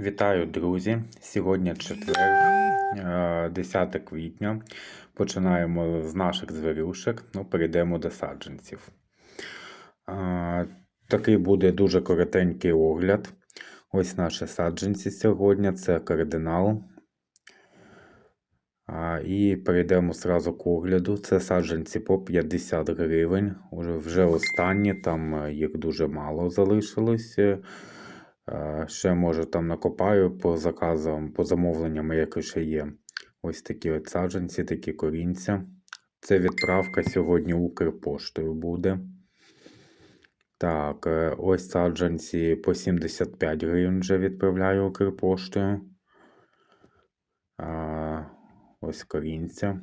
Вітаю, друзі! Сьогодні четвер, е, 10 квітня. Починаємо з наших звірюшек, ну, перейдемо до саджанців. Е, Такий буде дуже коротенький огляд. Ось наші саджанці сьогодні. Це кардинал. І перейдемо зразу к огляду. Це саджанці по 50 гривень. Уже, вже останні, там е, їх дуже мало залишилось. Е, Е, Ще може там накопаю по заказам, по замовленням, які ще є. Ось такі от саджанці, такі корінця. Це відправка сьогодні Укрпоштою буде. Так, е, ось саджанці по 75 гривень вже відправляю Укрпоштою. А, Ось корінця.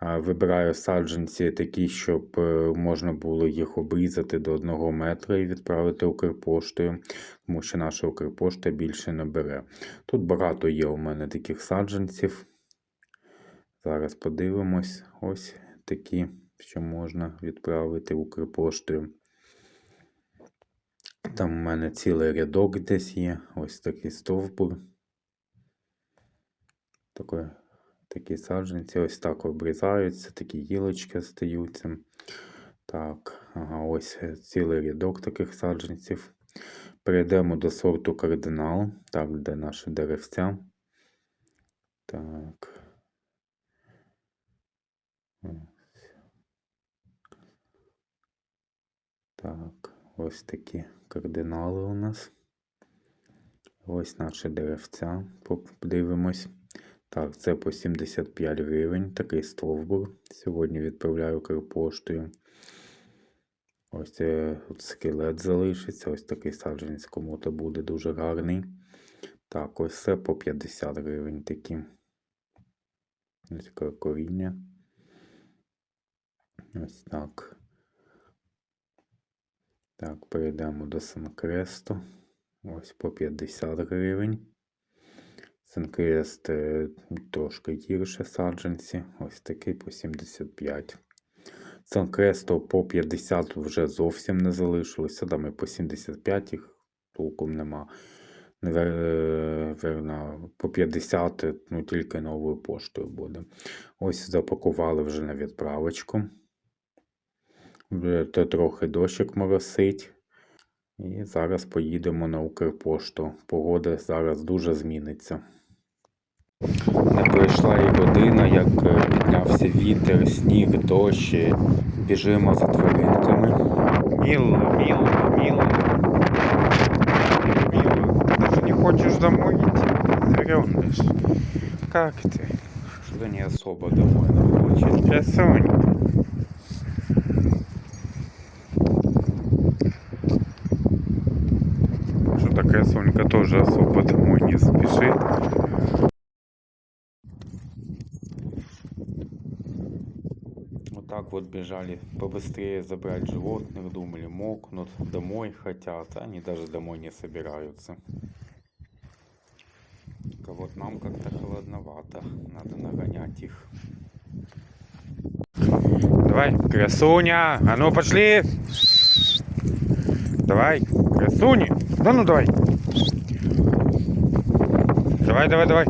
Вибираю саджанці такі, щоб е, можна було їх обрізати до 1 метра і відправити Укрпоштою, тому що наша Укрпошта більше не бере. Тут багато є у мене таких саджанців. Зараз подивимось. Ось такі, що можна відправити Укрпоштою. Там у мене цілий рядок десь є. Ось такий стовбур. Такий такі саджанці ось так обрізаються, такі гілочки стаються. Так, ага, ось е, цілий рядок таких саджанців. Перейдемо до сорту кардинал. Так, де наші деревця. Так. Так, ось такі кардинали у нас. Ось наші деревця. Подивимось. Так, це по 75 гривень. Такий стовбур. Сьогодні відправляю Укрпоштою. Ось от скелет залишиться. Ось такий саджанець кому-то буде дуже гарний. Так, ось це по 50 гривень такі. Ось таке коріння. Ось так. Так, перейдемо до Санкресту. Ось по 50 гривень. Санкрест е, трошки гірше саджанці. Ось такий по 75. Санкресту по 50 вже зовсім не залишилося. Там і по 75 їх толком нема. Наверно, по 50 ну, тільки новою поштою буде. Ось запакували вже на відправочку. Вже то трохи дощик моросить. І зараз поїдемо на Укрпошту. Погода зараз дуже зміниться Не пройшла і година, як е, піднявся вітер, сніг, дощ. і Біжимо за тваринками. Мило, мило, мило. Мило, ты даже не хочешь домой идти? Зрёнышь. Как ты? Что-то не особо домой нам хочет. Красунька. Что такая Сонька тоже особо домой не спешит. Так вот бежали побыстрее забрать животных, думали, мокнут, домой хотят, а они даже домой не собираются. Только вот нам как-то холодновато, надо нагонять их. Давай, красуня, а ну пошли. Давай, красуни. Да ну давай. Давай, давай, давай.